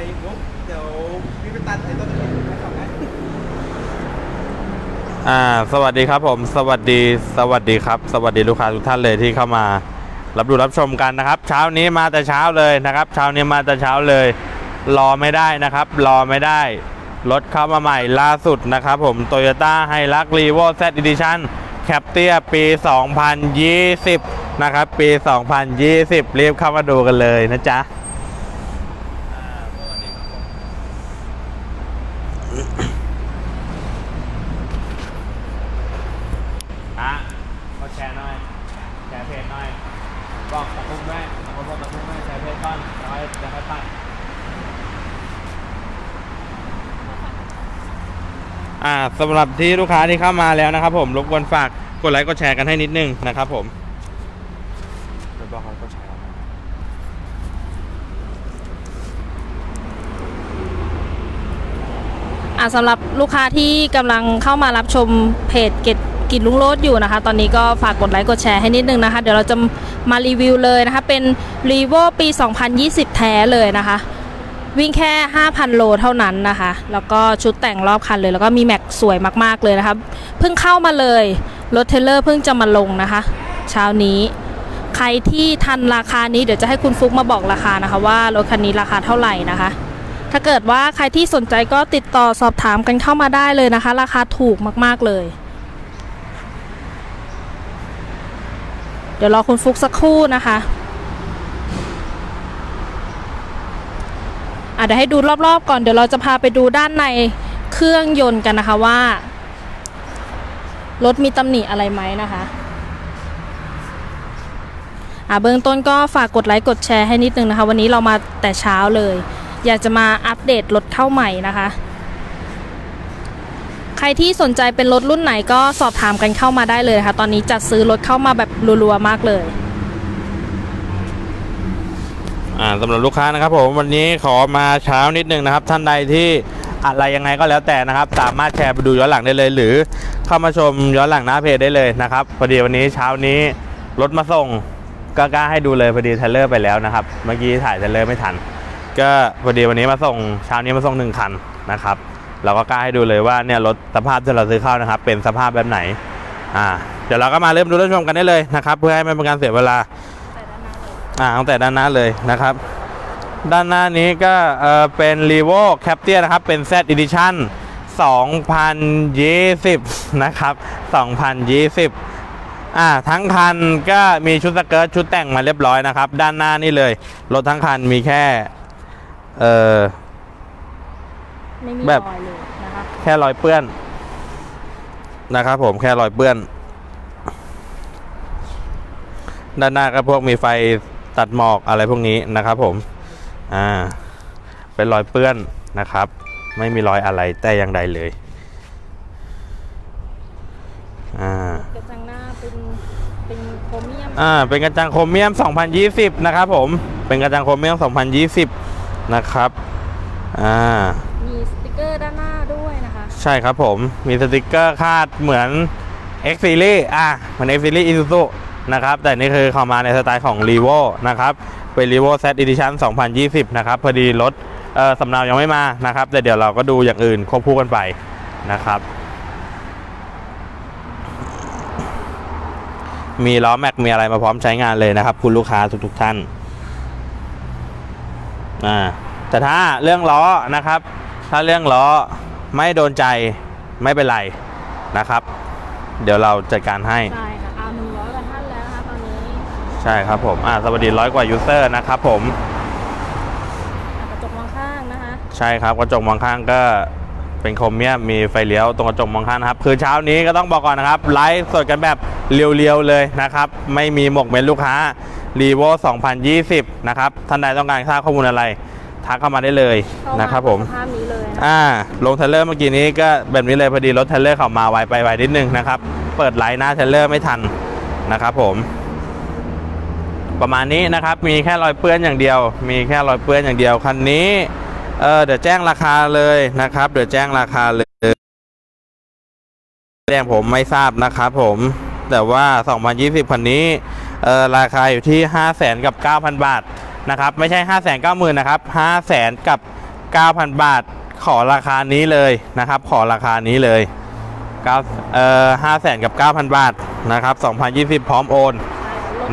อ้มุกเดี๋ยวพี่ไปตัดไอ้ต้นนี้ให้ก่อนนะอ่าสวัสดีครับผม สวัสดีสวัสดีครับ สวัสดีลูกค้าทุกท่านเลยที่เข้ามา รับดูรับชมกันนะครับ เช้านี้มาแต่เช้าเลยนะครับ เช้านี้มาแต่เช้าเลย รอไม่ได้นะครับ รอไม่ได้ รถเข้ามาใหม่ล่าสุดนะครับผม Toyota h i l u x r e v o Z Edition แคปเตียปี 2020 นะครับ ปี 2020 รีบเข้ามาดูกันเลยนะจ๊ะก็แชร์หน่อย แชร์เพจหน่อย บอกตะคุ่มด้วยบอกบอกตะคุ่มด้วยแชร์เพจก่อนเดี๋ยวให้เดี๋ยวให้ปัดอ่าสำหรับที่ลูกค้าที่เข้ามาแล้วนะครับผม รบกวนฝากกดไลค์กดแชร์กันให้นิดนึงนะครับผมเดี๋ยวบอกเขากดแชร์อะสำหรับลูกค้าที่กำลังเข้ามารับชมเพจเกต กินลุงโรดอยู่นะคะ ตอนนี้ก็ฝากกดไลค์กดแชร์ให้นิดนึงนะคะ เดี๋ยวเราจะมารีวิวเลยนะคะ เป็น r e v o ปี 2020 แท้เลยนะคะ วิ่งแค่ 5,000 โลเท่านั้นนะคะ แล้วก็ชุดแต่งรอบคันเลย แล้วก็มีแม็กสวยมากๆเลยนะคะเพิ่งเข้ามาเลยรถเทเลอร์เพิ่งจะมาลงนะคะ เช้านี้ใครที่ทันราคานี้เดี๋ยวจะให้คุณฟุกมาบอกราคานะคะ ว่ารถคันนี้ราคาเท่าไหร่นะคะ ถ้าเกิดว่าใครที่สนใจก็ติดต่อสอบถามกันเข้ามาได้เลยนะคะ ราคาถูกมากๆเลย เดี๋ยวรอคุณฟุกสักครู่นะคะอะเดี๋ยวให้ดูรอบๆก่อน เดี๋ยวเราจะพาไปดูด้านในเครื่องยนต์กันนะคะว่า รถมีตำหนิอะไรไหมนะคะอะเบื้องต้นก็ฝากกดไลค์กดแชร์ให้นิดนึงนะคะ วันนี้เรามาแต่เช้าเลย อยากจะมาอัปเดตรถเข้าใหม่นะคะ ใครที่สนใจเป็นรถรุ่นไหนก็สอบถามกันเข้ามาได้เลยนะคะตอนนี้จัดซื้อรถเข้ามาแบบรัวๆมากเลยอ่าสำหรับลูกค้านะครับผมวันนี้ขอมาเช้านิดนึงนะครับ ท่านใดที่อะไรยังไงก็แล้วแต่นะครับ สามารถแชร์ไปดูย้อนหลังได้เลย หรือเข้ามาชมย้อนหลังหน้าเพจได้เลยนะครับพอดีวันนี้เช้านี้รถมาส่งก็กล้าให้ดูเลยพอดีเทเลอร์ไปแล้วนะครับ เมื่อกี้ถ่ายเทเลอร์ไม่ทัน ก็พอดีวันนี้มาส่งเช้านี้มาส่งหนึ่งคันนะครับ เราก็กล้าให้ดูเลยว่าเนี่ยรถสภาพที่เราซื้อเข้านะครับ เป็นสภาพแบบไหน อ่า เดี๋ยวเราก็มาเริ่มดูรับชมกันได้เลยนะครับ เพื่อให้ไม่เป็นการเสียเวลาอ่าตั้งแต่ด้านหน้าเลยนะครับ ด้านหน้านี้ก็เออเป็น r e v o c a p t i a นะครับ เป็น Z Edition 2020 นะครับ 2020 อ่า ทั้งคันก็มีชุดสเกิร์ตชุดแต่งมาเรียบร้อยนะครับ ด้านหน้านี่เลย รถทั้งคันมีแค่ เออ ไม่มีแบบรอยเลยนะคะแค่รอยเปื้อนนะครับผมแค่รอยเปื้อน ด้านหน้าก็พวกมีไฟตัดหมอกอะไรพวกนี้นะครับผมอ่าเป็นรอยเปื้อนนะครับ ไม่มีรอยอะไรแต่อย่างใดเลยอ่ากระจังหน้าเป็นเป็นโครเมียมอ่าเป็นกระจังโครเมียม 2020 นะครับผมเป็นกระจังโครเมียม 2020 นะครับอ่า ใช่ครับผม มีสติกเกอร์คาดเหมือน X Series อะเหมือน X Series Isuzu นะครับ แต่นี่คือเข้ามาในสไตล์ของ r e v o นะครับ เป็น r e v o Z Edition 2020 นะครับ พอดีรถสำเนายังไม่มานะครับ แต่เดี๋ยวเราก็ดูอย่างอื่นควบคู่กันไปนะครับมีล้อแม็กมีอะไรมาพร้อมใช้งานเลยนะครับ คุณลูกค้าทุกๆท่านอ่าแต่ถ้าเรื่องล้อนะครับ ถ้าเรื่องล้อ ไม่โดนใจไม่เป็นไรนะครับ เดี๋ยวเราจัดการให้ ใช่ค่ะเอาหนึ่งร้อยกว่าท่านแล้วนะคะตอนนี้ใช่ครับผมอ่าสวัสดีร้อยกว่ายูเซอร์นะครับผม อะกระจกมองข้างนะคะใช่ครับกระจกมองข้างก็เป็นโครเมียมมีไฟเลี้ยวตรงกระจกมองข้างนะครับคือเช้านี้ก็ต้องบอกก่อนนะครับไลฟ์สดกันแบบเรียวๆเลยนะครับ ไม่มีหมกเมนลูกค้า r e v o 2020 นะครับท่านใดต้องการทราบข้อมูลอะไร ทักเข้ามาได้เลยเข้านะครับผมสภาพนี้เลยนะอ่าลงเทรลเลอร์เมื่อกี้นี้ก็แบบนี้เลยพอดีรถเทรลเลอร์เข้ามาไวไปไวนิดนึงนะครับ เปิดไลน์หน้าเทรลเลอร์ไม่ทันนะครับผม ประมาณนี้นะครับมีแค่รอยเปื้อนอย่างเดียว มีแค่รอยเปื้อนอย่างเดียวคันนี้เออเดี๋ยวแจ้งราคาเลยนะครับ เดี๋ยวแจ้งราคาเลยแจ้งผมไม่ทราบนะครับผมแต่ว่า 2020คันนี้เออราคาอยู่ที่ 5 0 0 0 0 0กับ 9,000 บาท นะครับไม่ใช่ 5 9 0 0 0 0นะครับ5 0 0 0 0 0กับ 9,000 บาทขอราคานี้เลยนะครับ ขอราคานี้เลย9เอ่อ5แสนกับ 9,000 บาทนะครับ2020 พร้อมโอน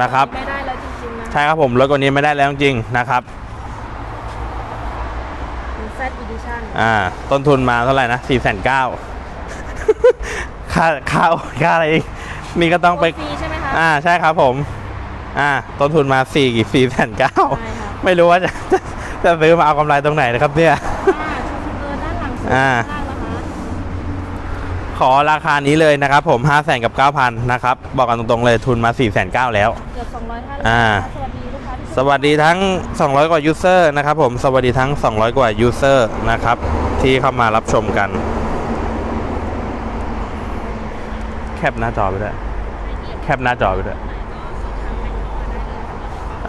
นะครับ ไม่ได้แล้วจริงๆนะใช่ครับผมรถกว่านี้ไม่ได้แล้วจริงๆนะครับแซดอีดิชั่นอ่าต้นทุนมาเท่าไหร่นะ4 9 0 0 0ค่าค่าค่าอะไรอีกนี่ก็ต้องไปฟรีใช่ไหมคะ อ่าใช่ครับผม อ่าต้นทุนมา4กี่4แสนเก้าใช่ค่ะไม่รู้ว่าจะจะจะซื้อมาเอากำไรตรงไหนนะครับเนี่ยอ่าชูเบอร์ด้านหลังสุดอ่าข้างนะคะขอราคานี้เลยนะครับผม5 0 0แสนกับ 9,000นะครับ บอกกันตรงๆเลยทุนมา4 9 0 0 0แล้วเกือบ200ท่านอ่าสวัสดีลูกค้าที่สวัสดีทั้ง 200 กว่ายูเซอร์นะครับผมสวัสดีทั้ง 200 กว่ายูเซอร์นะครับ ที่เข้ามารับชมกัน แคปหน้าจอไปด้วยแคปหน้าจอไปด้วย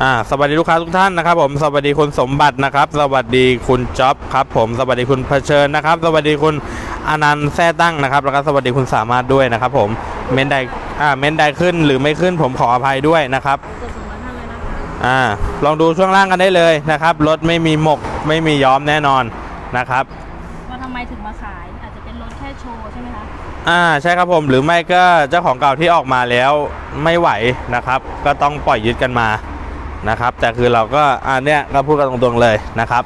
อ่าสวัสดีลูกค้าทุกท่านนะครับผมสวัสดีคุณสมบัตินะครับ สวัสดีคุณจ๊อบครับผมสวัสดีคุณเผชิญนะครับ สวัสดีคุณอนันต์แท้ตั้งนะครับ แล้วก็สวัสดีคุณสามารถด้วยนะครับ ผมเมนใดอ่าเมนใดขึ้นหรือไม่ขึ้นผมขออภัยด้วยนะครับเกือบ200ท่านเลยนะคะอ่าลองดูช่วงล่างกันได้เลยนะครับรถไม่มีหมกไม่มีย้อมแน่นอนนะครับว่าทำไมถึงมาขายอาจจะเป็นรถแค่โชว์ใช่ไหมคะอ่าใช่ครับผมหรือไม่ก็เจ้าของเก่าที่ออกมาแล้วไม่ไหวนะครับ ก็ต้องปล่อยยึดกันมา นะครับ แต่คือเราก็อันเนี้ยก็พูดกันตรงๆเลยนะครับ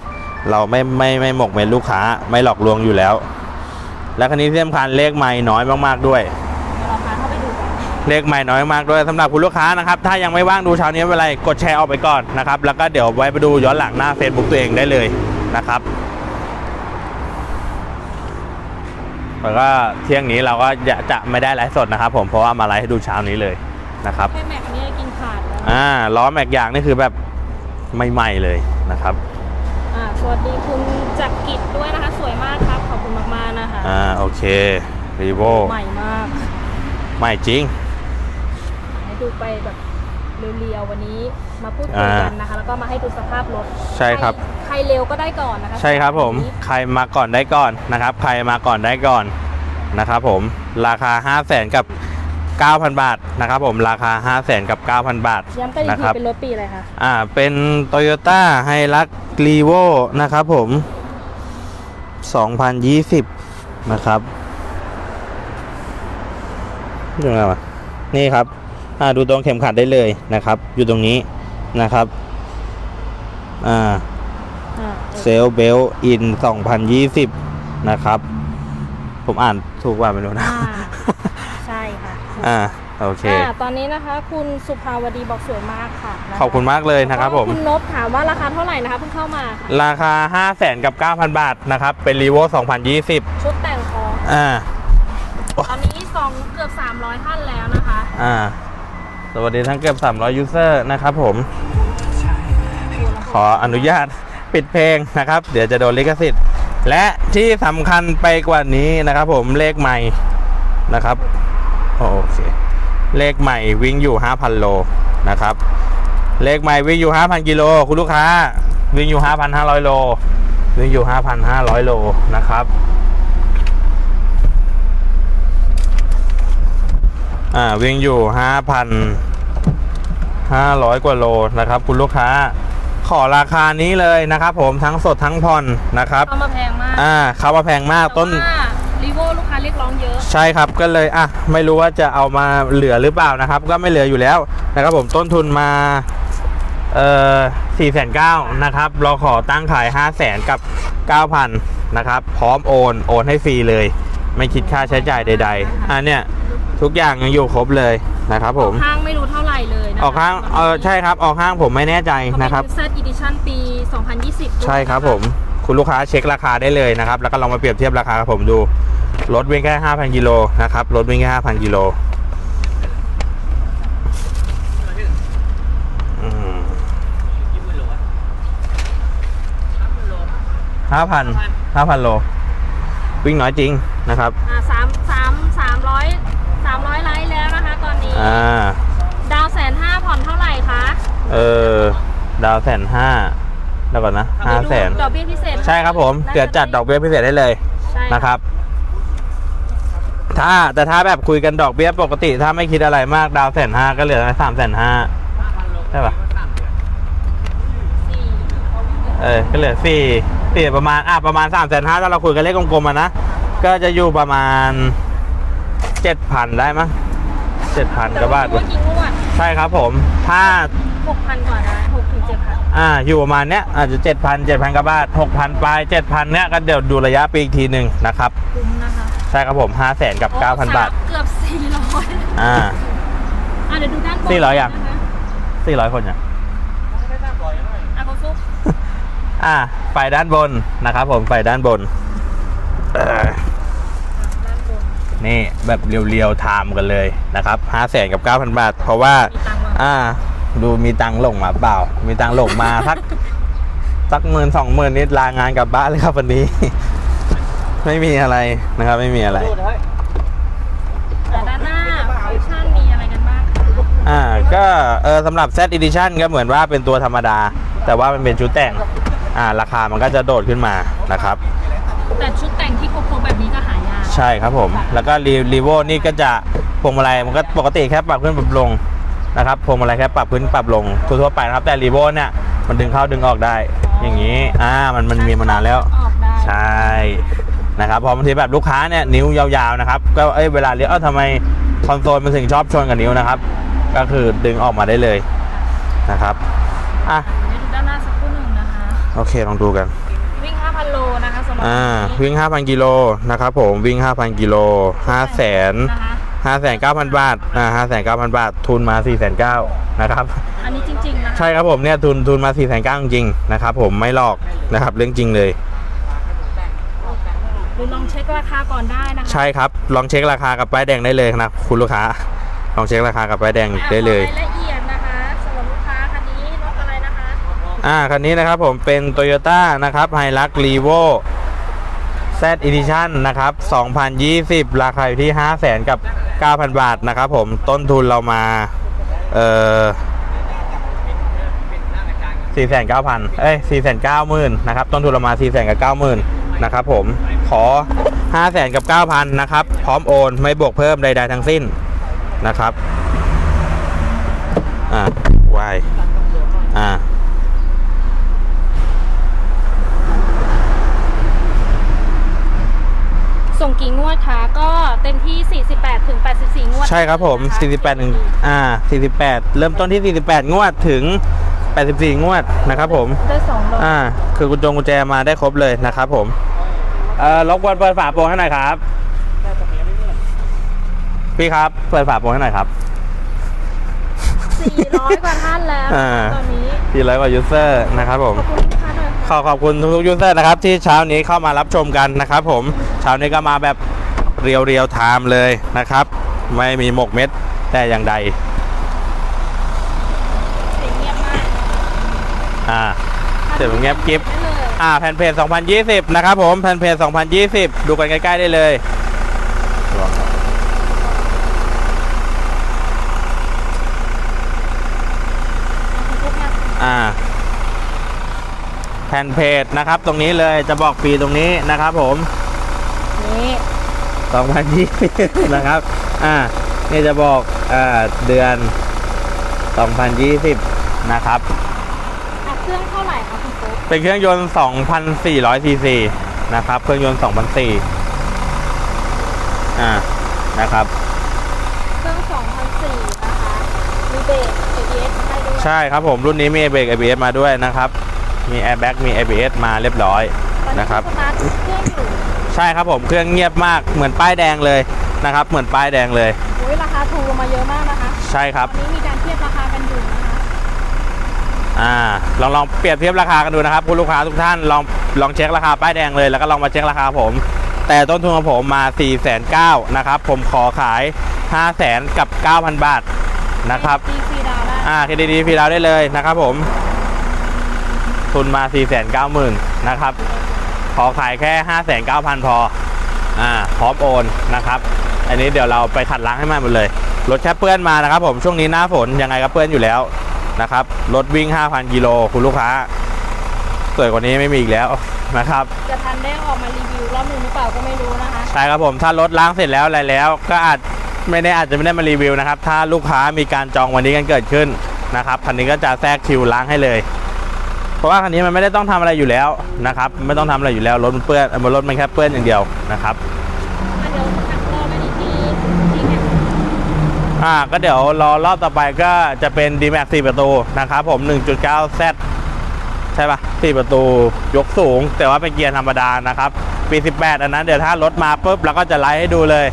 เราไม่ไม่ไม่หมกเม็ดลูกค้าไม่หลอกลวงอยู่แล้ว และคันนี้ที่สำคัญเลขไม่น้อยมากๆด้วยเดี๋ยวเราพาเข้าไปดูกันเลขใหม่น้อยมากด้วยสำหรับคุณลูกค้านะครับ ถ้ายังไม่ว่างดูเช้านี้ไม่เป็นไรกดแชร์ออกไปก่อนนะครับ แล้วก็เดี๋ยวไว้ไปดูย้อนหลังหน้า Facebook ตัวเองได้เลยนะครับแล้วก็เที่ยงนี้เราก็จะจะไม่ได้ไลฟ์สดนะครับ ผมเพราะว่ามาไลฟ์ให้ดูเช้านี้เลยนะครับ อ่าล้อแม็กยางนี่คือแบบใหม่ๆเลยนะครับอ่าสวัสดีคุณจักรกิจด้วยนะคะ สวยมากครับ ขอบคุณมากๆนะคะ อ่าโอเครีโวใหม่มากใหม่จริง ให้ดูไปแบบเรียวๆวันนี้มาพูดคุยกันนะคะ แล้วก็มาให้ดูสภาพรถใช่ครับ ใครเร็วก็ได้ก่อนนะคะ ใช่ครับผมวันนี้ใครมาก่อนได้ก่อนนะครับ ใครมาก่อนได้ก่อนนะครับผม ราคา 5 0 0แสนกับ 9,000 บาทนะครับผมราคา 5 0 0แสนกับ 9,000 บาทย้ำกันอีกนะทีครับเป็นรถปีอะไรคะอ่าเป็น Toyota h i l u x r e v o นะครับผม 2020 นะครับยังไงวะนี่ครับอ่าดูตรงเข็มขัดได้เลยนะครับ อยู่ตรงนี้นะครับอ่าอ่าเซลเบลอิน 2020 นะครับ ผมอ่านถูกว่าไม่รู้นะอ่าใช่ค่ะ อ่าโอเค อ่าตอนนี้นะคะ คุณสุภาวดีบอกสวยมากค่ะนะะขอบคุณมากเลยนะครับผม แล้วก็คุณนบถามว่าราคาเท่าไหร่นะคะเพิ่งเข้ามาค่ะราคา 5 0 0แสนกับ 9,000 บาทนะครับ เป็นรีโว2020 ชุดแต่งของอ่า ตอนนี้สองเกือบ 300ท่านแล้วนะคะ อ่า สวัสดีทั้งเกือบ 300 ยูเซอร์นะครับผม ขออนุญาตปิดเพลงนะครับ เดี๋ยวจะโดนลิขสิทธิ์ และที่สำคัญไปกว่านี้นะครับผมเลขใหม่นะครับ โอเค เลขใหม่วิ่งอยู่ 5,000 โลนะครับ เลขใหม่วิ่งอยู่ 5,000 กิโลคุณลูกค้า วิ่งอยู่ 5,500 โล วิ่งอยู่ 5,500 โลนะครับอ่าวิ่งอยู่ 5,500 กว่าโลนะครับ คุณลูกค้าขอราคานี้เลยนะครับ ผมทั้งสดทั้งผ่อนนะครับเข้ามาแพงมากอ่าเขามาแพงมากต้น ยกร้องเยอะ ใช่ครับก็เลยอะไม่รู้ว่าจะเอามาเหลือหรือเปล่านะครับ ก็ไม่เหลืออยู่แล้วนะครับผมต้นทุนมาเอ่อสี่แสนเก้านะครับ เราขอตั้งขายห้าแสนกับเก้าพันนะครับ พร้อมโอน โอนให้ฟรีเลย ไม่คิดค่าใช้จ่ายใด ๆอันเนี้ยทุกอย่างยังอยู่ครบเลยนะครับผม ห้างไม่รู้เท่าไหร่เลยนะคะออกห้างเออใช่ครับ ออกห้างผมไม่แน่ใจเขาเป็นนะครับ Set Edition ปี 2020ด้วยใช่ครับผม คุณลูกค้าเช็คราคาได้เลยนะครับ แล้วก็ลองมาเปรียบเทียบราคากับผมดู รถวิ่งแค่ 5,000 กิโลนะครับ รถวิ่งแค่ 5,000 กิโลอืมห้าพันห้าพันโล วิ่งน้อยจริงนะครับอ่าสามสามสามร้อยสามร้อยไลค์แล้วนะคะตอนนี้ อ่า ดาวแสนห้าผ่อนเท่าไหร่คะ เออ ดาวแสนห้าแล้วก่อนนะห้าแสนดอกเบี้ยพิเศษ ใช่ครับผม เดี๋ยวจัดดอกเบี้ยพิเศษได้เลยใช่นะครับ ถ้าแต่ถ้าแบบคุยกันดอกเบี้ยปกติ ถ้าไม่คิดอะไรมากดาวแสนห้าก็เหลือสามแสนห้าใช่ปะสี่เออก็เหลือสี่เปลี่ยนประมาณอะประมาณ3ามแสนห้าถ้าเราคุยกันเลขกลมๆมานะก็จะอยู่ประมาณเจ็ดพันได้มั้งเจ็ดพันกว่าบาทแต่ว่ากี่งวดใช่ครับผมถ้าหกพันกว่าได้หกถึงเจ็ดพันอ่าอยู่ประมาณเนี้ยอาจจะเจ็ดพันเจ็ดพันกว่าบาทหกพันปลายเจ็ดพันเนี้ยก็เดี๋ยวดูระยะปีอีกทีหนึ่งนะครับคุ้มนะคะ ใช่ครับผมห้าแสนกับเก้าพันบาทโอ้สมเกือบสี่ร้อยอ่า อะเดี๋ยวดูด้านบนสี่ร้อยยัง นะคะสี่ร้อยคนเนี่ยอะคุณฟุ๊กอ่าไฟด้านบนนะครับผมไฟด้านบนเอ่อด้านบน นี่แบบเรียวๆไทม์กันเลยนะครับห้าแสนกับเก้าพันบาท เพราะว่า มีตังค์วะอ่า ดูมีตังค์หลงมาเปล่า มีตังค์หลงมาสัก สักหมื่นสองหมื่นนิดลางานกลับบ้านเลยครับวันนี้ ไม่มีอะไรนะครับ ไม่มีอะไร แต่ด้านหน้าฟังก์ชันมีอะไรกันบ้างคะอ่าก็เออสำหรับ Z Edition ก็เหมือนว่าเป็นตัวธรรมดา แต่ว่ามันเป็นชุดแต่งอ่าราคามันก็จะโดดขึ้นมานะครับ แต่ชุดแต่งที่ครบๆแบบนี้ก็หายากใช่ครับผม แล้วก็รีรีโวนี่ก็จะพวงมาลัยมันก็ปกติแค่ปรับขึ้นปรับลงนะครับพวงมาลัยแค่ปรับขึ้นปรับลงทั่วๆไปนะครับ แต่รีโวเนี่ยมันดึงเข้าดึงออกได้ อย่างนี้อ่ามันมันมีมานานแล้ว ออกได้ ใช่ นะครับเพอบางทีแบบลูกค้าเนี่ยนิ้วยาวๆนะครับก็เอ้ยเวลาเลี้ยวเอ้าทำไมคอนโซลมันถึงชอบชนกับนิ้วนะครับ ก็คือดึงออกมาได้เลยนะครับอะเดี๋ยวดูด้านหน้าสักครู่หนึ่งนะคะ โอเคลองดูกัน วิ่ง 5,000 โลนะคะสำหรับอ่าคันนี้วิ่ง 5,000กิโลนะครับผมวิ่ง 5,000กิโล5แสนนะคะ5แสน9,000บาทอ่า5แสน9,000บาท ทุนมา4แสน9นะครับ อันนี้จริงๆนะคะใช่ครับผมเนี่ยทุนทุนมา4แสน9จริงๆนะครับผมไม่หลอกนะครับเรื่องจริงเลย หรือลองเช็คราคาก่อนได้นะคะใช่ครับ ลองเช็คราคากับป้ายแดงได้เลยนะคุณลูกค้า ลองเช็คราคากับป้ายแดงได้เลยอะขอรายละเอียดนะคะสำหรับลูกค้าคันนี้รถอะไรนะคะ อ่าคันนี้นะครับผมเป็น Toyota นะครับ Hilux Revo Z Edition นะครับ 2020 ราคาอยู่ที่ 5 0 0 0 0 0กับ 9,000 บาทนะครับผมต้นทุนเรามา เอ่อ4,900,000เอ้ย4,90,000 นะครับ ต้นทุนเรามา4,000กับ90,000 นะครับผม ขอ 5,000กับ9,000นะครับ พร้อมโอนไม่บวกเพิ่มใดๆทั้งสิ้นนะครับ อ่าวายอ่าส่งกี่งวดคะก็เต็มที่ 48ถึง84 งวด ใช่ครับผมนะคะ48ถึงอ่า 48 เริ่มต้นที่ 48 งวดถึง 84 งวดนะครับผมได้สองโลอ่า คือกุญจงกุญแจมาได้ครบเลยนะครับผม เอ่อรบกวนเปิดฝาโปรงให้หน่อยครับ พี่ครับ เปิดฝาโปรงให้หน่อยครับ 400 กว่าท่านแล้วอ่า ตอนนี้ พี่ร้อยกว่ายูเซอร์นะครับผม ขอบคุณลูกค้าหน่อยขอขอบคุณทุกๆยูเซอร์นะครับ ที่เช้านี้เข้ามารับชมกันนะครับผมเช้านี้ก็มาแบบเรียวเรียวไทม์เลยนะครับ ไม่มีหมกเม็ดแต่อย่างใด เสียงเงียบมากอ่า เสียงเงียบกิ๊บ ได้เลย อ่าแผ่นเพจ 2020 นะครับผมแผ่นเพจ 2020 ดูกันใกล้ๆได้เลยขอบคุณมากอ่าแผ่นเพจนะครับ ตรงนี้เลยจะบอกปีตรงนี้นะครับผมนี่2020 นะครับ อ่านี่จะบอกอ่าเดือน 2020 นะครับอะเครื่องเท่าไหร่คะคุณฟุ๊ก เป็นเครื่องยนต์ 2,400ซีซีนะครับ เครื่องยนต์2,400อ่านะครับ เครื่อง2004นะคะ มีเบรก ABS มาให้ด้วยใช่ครับผมรุ่นนี้มีเบรก ABS มาด้วยนะครับ มี Airbag มี ABS มาเรียบร้อยตอนนี้นะครับสตาร์ทเครื่องอยู่ใช่ครับผมเครื่องเงียบมากเหมือนป้ายแดงเลยนะครับ เหมือนป้ายแดงเลย โอ้ยราคาถูกลงมาเยอะมากนะคะใช่ครับ ตอนนี้มีการเทียบราคากันอยู่นะคะ อ่าลองลองเปรียบเทียบราคากันดูนะครับคุณลูกค้าทุกท่านลองลองเช็คราคาป้ายแดงเลยแล้วก็ลองมาเช็คราคาผม แต่ต้นทุนของผมมา4 9 0 0 0นะครับ ผมขอขาย 5 0 0 0 0กับ 9,000 บาทนะครับตีฟรีดาวน์ได้อ่าเครดิตดีพีเราได้เลยนะครับผม ทุนมา4 9 0 0 0 0นะครับ ขอขายแค่ 5 9 0 0 0 พออ่าพร้อมโอนนะครับ อันนี้เดี๋ยวเราไปขัดล้างให้มันหมดเลยรถแค่เปื้อนมานะครับผมช่วงนี้หน้าฝนยังไงก็เปื้อนอยู่แล้ว นะครับรถวิ่ง 5,000 กิโลคุณลูกค้า สวยกว่านี้ไม่มีอีกแล้วนะครับจะทันได้ออกมารีวิวรอบหนึงหรือเปล่าก็ไม่รู้นะคะ ใช่ครับผมถ้ารถล้างเสร็จแล้วอะไรแล้ว ก็อาจไม่ได้อาจจะไม่ได้มารีวิวนะครับ ถ้าลูกค้ามีการจองวันนี้กันเกิดขึ้นนะครับคันนี้ก็จะแทรกคิวล้างให้เลย เพราะว่าคันนี้มันไม่ได้ต้องทำอะไรอยู่แล้วนะครับ ไม่ต้องทำอะไรอยู่แล้วรถมันเปื้อนรถมันแค่เปื้อนอย่างเดียวนะครับ อะเดี๋ยวถักรอบไปอีกทีที่แม็กซ์ อ่าก็เดี๋ยวรอรอบต่อไปก็จะเป็น d m a x 4ประตูนะครับผม 1.9 Z ใช่ปะ4ประตูยกสูง แต่ว่าเป็นเกียร์ธรรมดานะครับ ปี 18 อันนั้นเดี๋ยวถ้ารถมาปุ๊บเราก็จะไลฟ์ให้ดูเลย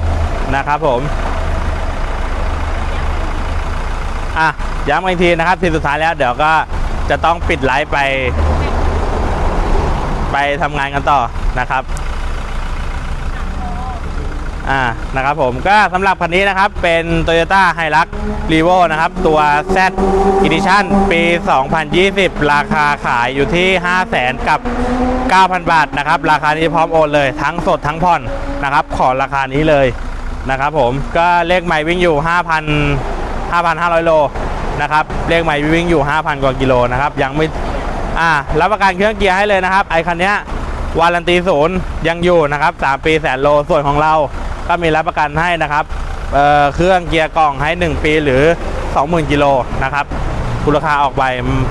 นะครับผม อะย้ำอีกทีนะครับทีสุดท้ายแล้วเดี๋ยวก็จะต้องปิดไลฟ์ไป ไปทำงานกันต่อนะครับ อ่านะครับผมก็สำหรับคันนี้นะครับเป็น Toyota Hilux Revo นะครับ ตัว Z Edition ปี 2020 ราคาขายอยู่ที่ 500,000กับ 9,000 บาทนะครับ ราคานี้พร้อมโอนเลยทั้งสดทั้งผ่อนนะครับ ขอราคานี้เลยนะครับผมก็เลขใหม่วิ่งอยู่ 5,000 5,500 โลนะครับเลขใหม่วิ่งอยู่ 5,000 กว่ากิโลนะครับยังไม่อ่ารับประกันเครื่องเกียร์ให้เลยนะครับไอคันเนี้ยวารันตีศูนย์ยังอยู่นะครับ 3 ปีแสนโลส่วนของเรา ก็มีรับประกันให้นะครับเเครื่องเกียร์กล่องให้ 1 ปีหรือ 20,000กิโลนะครับคุณราคาออกไป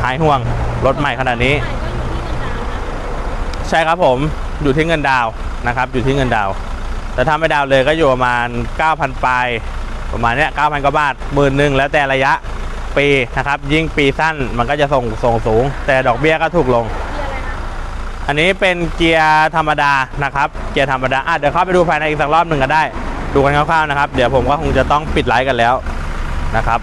หายห่วงรถใหม่ขนาดนี้ ใช่ครับผมอยู่ที่เงินดาวนะครับ อยู่ที่เงินดาวแต่ถ้าไม่ดาวเลยก็อยู่ประมาณ 9,000ปลายประมาณเนี้ย9,000กว่าบาทหมื่นหนึ่งแล้วแต่ระยะปีนะครับ ยิ่งปีสั้นมันก็จะส่งส่งสูง แต่ดอกเบี้ยก็ถูกลง อันนี้เป็นเกียร์ธรรมดานะครับเกียร์ธรรมดาอะเดี๋ยวเข้าไปดูภายในอีกสักรอบหนึ่งก็ได้ ดูกันคร่าวๆนะครับ เดี๋ยวผมก็คงจะต้องปิดไลฟ์กันแล้วนะครับ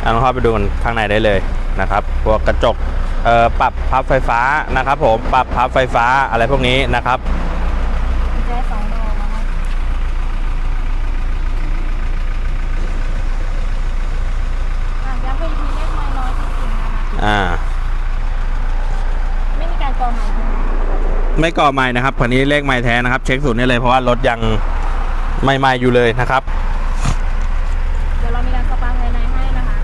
เอาลองเข้าไปดูข้างในได้เลยนะครับ พวกกระจกเอ่อปรับพับไฟฟ้านะครับผม ปรับพับไฟฟ้าอะไรพวกนี้นะครับ แค่สองดอกนะคะอะย้ำไปอีกทีเลขไม้น้อยจริงๆนะคะ อ่า ไม่มีการกรองใหม่ใช่ไหมไม่ก่อใหม่นะครับคันนี้เลขใหม่แท้นะครับ เช็คศูนย์ได้เลยเพราะว่ารถยังใหม่ๆอยู่เลยนะครับ เดี๋ยวเรามีการสปาภายในให้นะคะ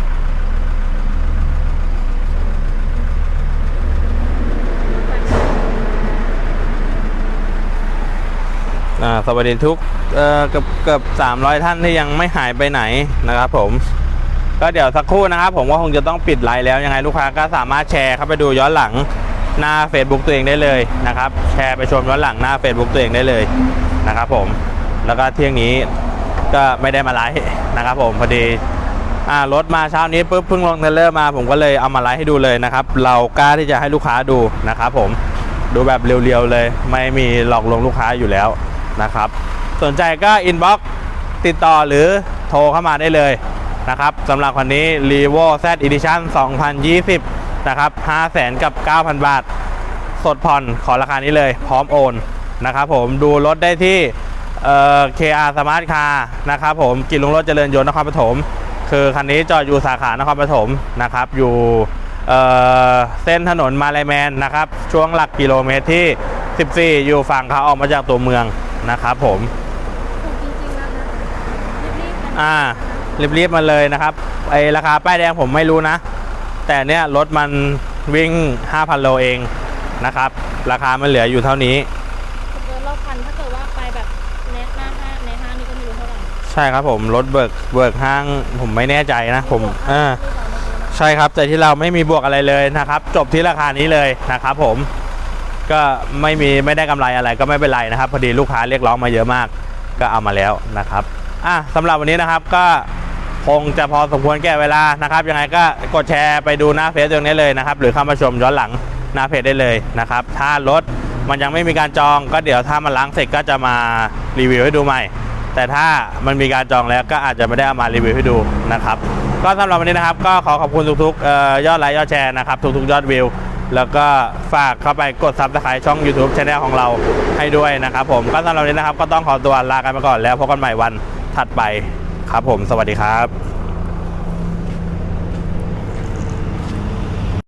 อ่าสวัสดีทุกเอ่อเกือบเกือบ300ท่านที่ยังไม่หายไปไหนนะครับผม ก็เดี๋ยวสักครู่นะครับผมก็คงจะต้องปิดไลน์แล้วยังไงลูกค้าก็สามารถแชร์เข้าไปดูย้อนหลังหน้า Facebook ตัวเองได้เลยนะครับแชร์ไปชมย้อนหลังหน้า Facebook ตัวเองได้เลยนะครับผมแล้วก็เที่ยงนี้ก็ไม่ได้มาไลฟ์นะครับผมพอดีอ่ารถมาเช้านี้ปุ๊บเพิ่งลงเทเลอร์มาผมก็เลยเอามาไลฟ์ให้ดูเลยนะครับ เรากล้าที่จะให้ลูกค้าดูนะครับผมดูแบบเรียวๆเลย ไม่มีหลอกลวงลูกค้าอยู่แล้วนะครับ สนใจก็อินบ็อกติดต่อหรือโทรเข้ามาได้เลย นะครับสำหรับคันนี้ r e v o Z Edition 2020 นะครับ500,000 กับ 9,000 บาท สดผ่อนขอราคานี้เลยพร้อมโอนนะครับผมดูรถได้ที่เอ่อ KR Smart Car นะครับผมกินลุงรถเจริญยนต์นครปฐมคือคันนี้จอดอยู่สาขานครปฐมนะครับอยู่เอ่อเส้นถนนมาลายแมนนะครับช่วงหลักกิโลเมตรที่ 14 อยู่ฝั่งขาออกมาจากตัวเมืองนะครับผมถูกจริงๆนะคะรีบๆกันอ่า รีบๆมาเลยนะครับไอราคาป้ายแดงผมไม่รู้นะ แต่เนี้ยรถมันวิ่ง 5,000 โลเองนะครับ ราคามันเหลืออยู่เท่านี้เกินรอบพันถ้าเกิดว่าไปแบบในหน้าห้างในห้างนี่ก็ไม่รู้เท่าไหร่ใช่ครับผมรถเบิกเบิกห้างผมไม่แน่ใจนะผมอ่าใช่ครับแต่ที่เราไม่มีบวกอะไรเลยนะครับ จบที่ราคานี้เลยนะครับ ผมก็ไม่มีไม่ได้กำไรอะไรก็ไม่เป็นไรนะครับ พอดีลูกค้าเรียกร้องมาเยอะมาก ก็เอามาแล้วนะครับอะสำหรับวันนี้นะครับก็ คงจะพอสมควรแก่เวลานะครับยังไงก็กดแชร์ไปดูหน้าเพจตรงนี้เลยนะครับ หรือเข้ามาชมย้อนหลังหน้าเพจได้เลยนะครับ ถ้ารถมันยังไม่มีการจองก็เดี๋ยวถ้ามันล้างเสร็จก็จะมารีวิวให้ดูใหม่ แต่ถ้ามันมีการจองแล้วก็อาจจะไม่ได้เอามารีวิวให้ดูนะครับ ก็สำหรับวันนี้นะครับ ก็ขอขอบคุณทุกๆยอดไลค์ยอดแชร์นะครับ ทุกๆ ยอดวิว แล้วก็ฝากเข้าไปกดซับสไครต์ช่อง YouTube Channel ของเราให้ด้วยนะครับผมก็สำหรับวันนี้นะครับ ก็ต้องขอตัวลากันไปก่อนแล้วพบกันใหม่วันถัดไป ครับผมสวัสดีครับ